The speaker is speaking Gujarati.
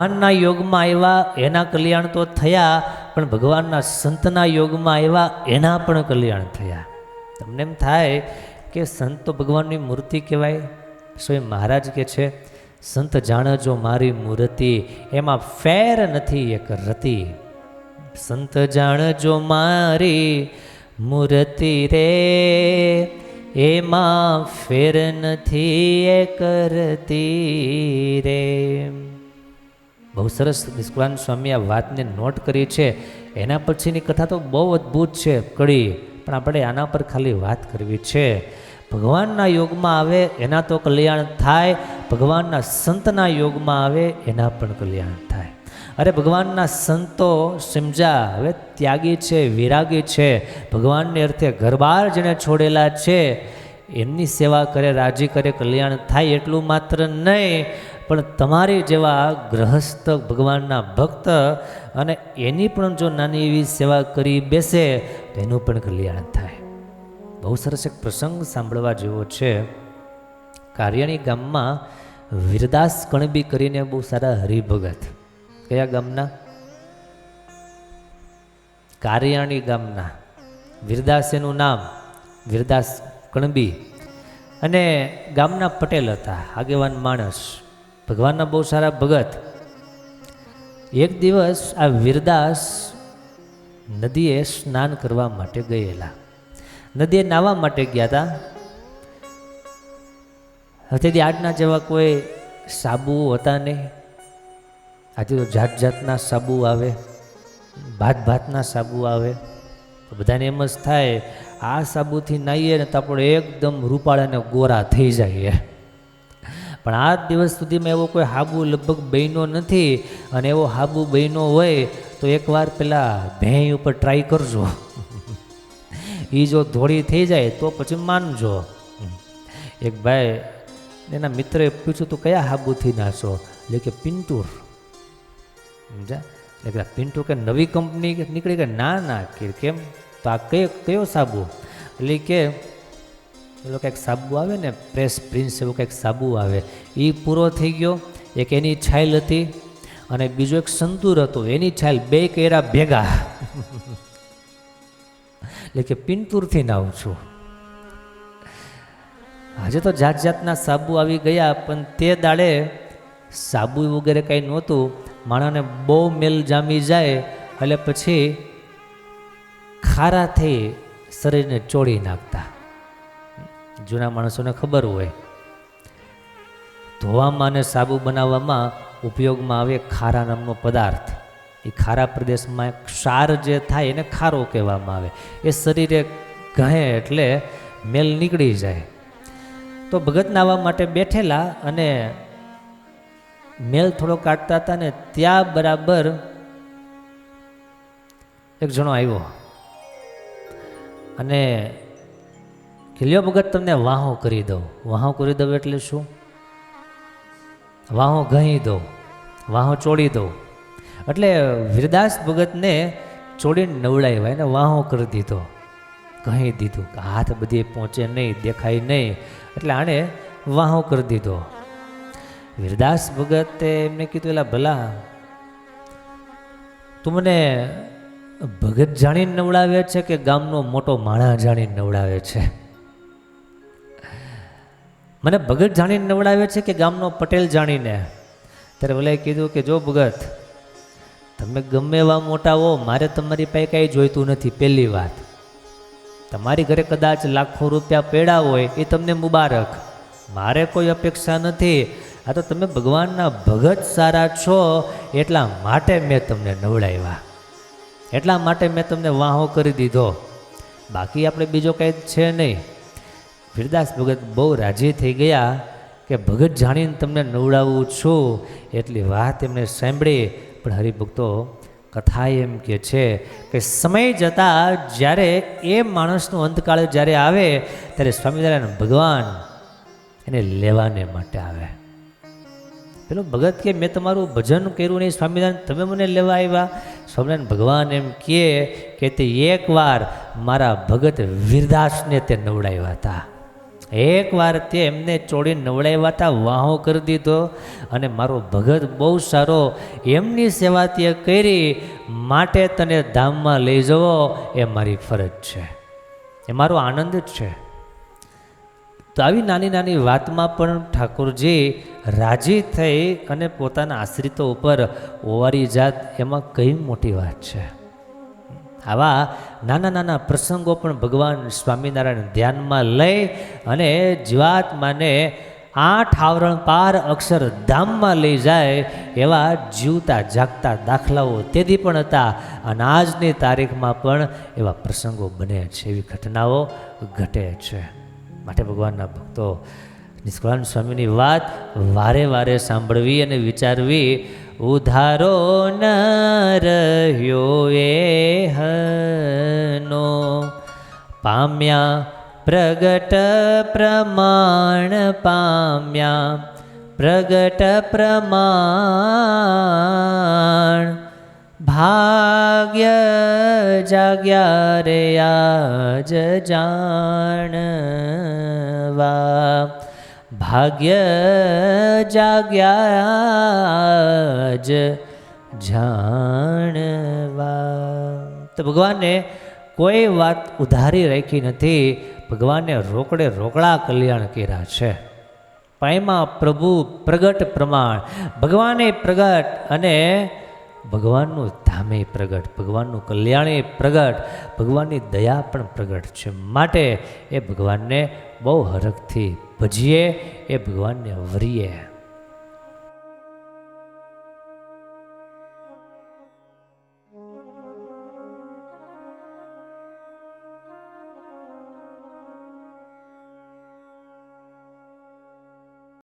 ભગવાનના યોગમાં આવ્યા, એના કલ્યાણ તો થયા, પણ ભગવાનના સંતના યોગમાં આવ્યા, એના પણ કલ્યાણ થયા. તમને એમ થાય કે સંત તો ભગવાનની મૂર્તિ કહેવાય? સ્વયં મહારાજ કે છે, સંત જાણજો મારી મૂર્તિ, એમાં ફેર નથી એક રતી. સંત જાણજો મારી મૂર્તિ રે, એમાં ફેર નથી એક રતી રે. બહુ સરસ નિષ્કુળાન સ્વામી આ વાતને નોટ કરી છે. એના પછીની કથા તો બહુ અદ્ભુત છે કડી, પણ આપણે આના પર ખાલી વાત કરવી છે. ભગવાનના યોગમાં આવે એના તો કલ્યાણ થાય, ભગવાનના સંતના યોગમાં આવે એના પણ કલ્યાણ થાય. અરે ભગવાનના સંતો સમજા હવે ત્યાગી છે, વિરાગી છે, ભગવાનને અર્થે ઘરબાર જેને છોડેલા છે, એમની સેવા કરે, રાજી કરે, કલ્યાણ થાય એટલું માત્ર નહીં પણ તમારી જેવા ગ્રહસ્થ ભગવાનના ભક્ત અને એની પણ જો નાની એવી સેવા કરી બેસે, તો એનું પણ કલ્યાણ થાય. બહુ સરસ એક પ્રસંગ સાંભળવા જેવો છે. કાર્યાણી ગામમાં વીરદાસ કણબી કરીને બહુ સારા હરિભગત. કયા ગામના? કાર્યાણી ગામના. વીરદાસ એનું નામ વીરદાસ કણબી. અને ગામના પટેલ હતા, આગેવાન માણસ. ભગવાનના બહુ સારા ભગત. એક દિવસ આ વીરદાસ નદીએ સ્નાન કરવા માટે ગયેલા. નદીએ નાહવા માટે ગયા હતા હવેથી આજના જેવા કોઈ સાબુ હતા નહીં. આજે તો જાત જાતના સાબુ આવે, ભાત ભાતના સાબુ આવે. તો બધાને એમ જ થાય, આ સાબુથી નાહીએ ને તો આપણે એકદમ રૂપાળાને ગોરા થઈ જઈએ. પણ આ દિવસ સુધીમાં એવો કોઈ હાબુ લગભગ બહેનો નથી અને એવો હાબુ બહેનો હોય તો એકવાર પેલા ભેં ઉપર ટ્રાય કરજો. એ જો ધોળી થઈ જાય તો પછી માનજો. એક ભાઈ એના મિત્રએ પૂછ્યું, તું કયા હાબુથી નાશો? એટલે કે, પિન્ટુર. સમજા એટલે કે પિન્ટુ કે નવી કંપની નીકળી કે ના ના કે કેમ? તો આ કયો કયો સાબુ? એટલે કે પેલો કંઈક સાબુ આવે ને પ્રેસ પ્રિન્સ એવું કંઈક સાબુ આવે. એ પૂરો થઈ ગયો. એક એની છાલ હતી અને બીજો એક સંતુર હતો. એની છાલ બે કેરા ભેગા. એટલે કે પિંતુરથી નાવું છું. આજે તો જાત જાતના સાબુ આવી ગયા, પણ તે દાડે સાબુ વગેરે કંઈ નહોતું. માણસને બહુ મેલ જામી જાય, એટલે પછી ખારાથી શરીરને ચોળી નાખતા. જૂના માણસોને ખબર હોય. ધોવામાં અને સાબુ બનાવવામાં ઉપયોગમાં આવે ખારા નામનો પદાર્થ. એ ખારા પ્રદેશમાં ક્ષાર જે થાય એને ખારો કહેવામાં આવે. એ શરીરે ઘહે એટલે મેલ નીકળી જાય. તો ભગત નાવા માટે બેઠેલા અને મેલ થોડો કાઢતા હતા ને ત્યાં બરાબર એક જણો આવ્યો. અને ખીલ્યો ભગત, તમને વાહો કરી દઉં. વાહો કરી દઉં એટલે શું? વાહો ઘહી દઉં. વાહો ચોડી દઉં. એટલે વિરદાસ ભગતને ચોડીને નવડાવ્યા, એને વાહો કરી દીધો. કહી દીધું. કે હાથ બધી પહોંચે નહીં, દેખાય નહીં. એટલે આણે વાહો કરી દીધો. વિરદાસ ભગતે એમને કીધું, એલા ભલા, તું મને ભગત જાણીને નવડાવે છે કે ગામનો મોટો માણા જાણીને નવડાવે છે? મને ભગત જાણીને નવડાવે છે કે ગામનો પટેલ જાણીને? ત્યારે ભલે કીધું કે જો ભગત, તમે ગમે એવા મોટા હો, મારે તમારી પાસે કાંઈ જોઈતું નથી, પહેલી વાત. તમારી ઘરે કદાચ લાખો રૂપિયા પેડા હોય, એ તમને મુબારક. મારે કોઈ અપેક્ષા નથી. આ તો તમે ભગવાનના ભગત સારા છો, એટલા માટે મેં તમને નવડાવ્યા. એટલા માટે મેં તમને વાહો કરી દીધો. બાકી આપણે બીજો કંઈ છે નહીં. વીરદાસ ભગત બહુ રાજી થઈ ગયા કે, ભગત જાણીને તમને નવડાવું છું. એટલી વાત એમને સાંભળી, પણ હરિભક્તો કથા એમ કે છે કે, સમય જતાં જ્યારે એ માણસનું અંતકાળ જ્યારે આવે, ત્યારે સ્વામિનારાયણ ભગવાન એને લેવાને માટે આવે. પેલો ભગત કે, મેં તમારું ભજન કર્યું નહીં, સ્વામિનારાયણ, તમે મને લેવા આવ્યા? સ્વામિનારાયણ ભગવાન એમ કહે કે, તે એકવાર મારા ભગત વીરદાસને તે નવડાવ્યા હતા. એકવાર તે એમને ચોડી નવડાવ્યા વાહો કરી દીધો અને મારો ભગત બહુ સારો એમની સેવા તે કરી માટે તને ધામમાં લઈ જવો એ મારી ફરજ છે. એ મારો આનંદ જ છે. તો આવી નાની નાની વાતમાં પણ ઠાકોરજી રાજી થઈ અને પોતાના આશ્રિતો ઉપર ઓવારી જાત એમાં કઈ મોટી વાત છે? આવા નાના નાના પ્રસંગો પણ ભગવાન સ્વામિનારાયણ ધ્યાનમાં લઈ અને જીવાત્માને આઠ આવરણ પાર અક્ષર ધામમાં લઈ જાય એવા જીવતા જાગતા દાખલાઓ તેથી પણ હતા અને આજની તારીખમાં પણ એવા પ્રસંગો બને છે, એવી ઘટનાઓ ઘટે છે. માટે ભગવાનના ભક્તો નિષ્કળાન સ્વામીની વાત વારે વારે સાંભળવી અને વિચારવી ઉધારો ન રહ્યો એ હનો. પામ્યા પ્રગટ પ્રમાણ પામ્યા પ્રગટ પ્રમાણ. ભાગ્ય જાગ્યા રે આજ જાણવા. ભાગ્ય જાગ્યા જ જાણવા. તો ભગવાને કોઈ વાત ઉધારી રાખી નથી. ભગવાને રોકડે રોકડા કલ્યાણ કર્યા છે. પાયમાં પ્રભુ પ્રગટ પ્રમાણ. ભગવાને પ્રગટ અને ભગવાનનું ધામે પ્રગટ, ભગવાનનું કલ્યાણે પ્રગટ, ભગવાનની દયા પણ પ્રગટ છે. માટે એ ભગવાનને બહુ હરખથી ભજીએ, એ ભગવાનને વરીએ.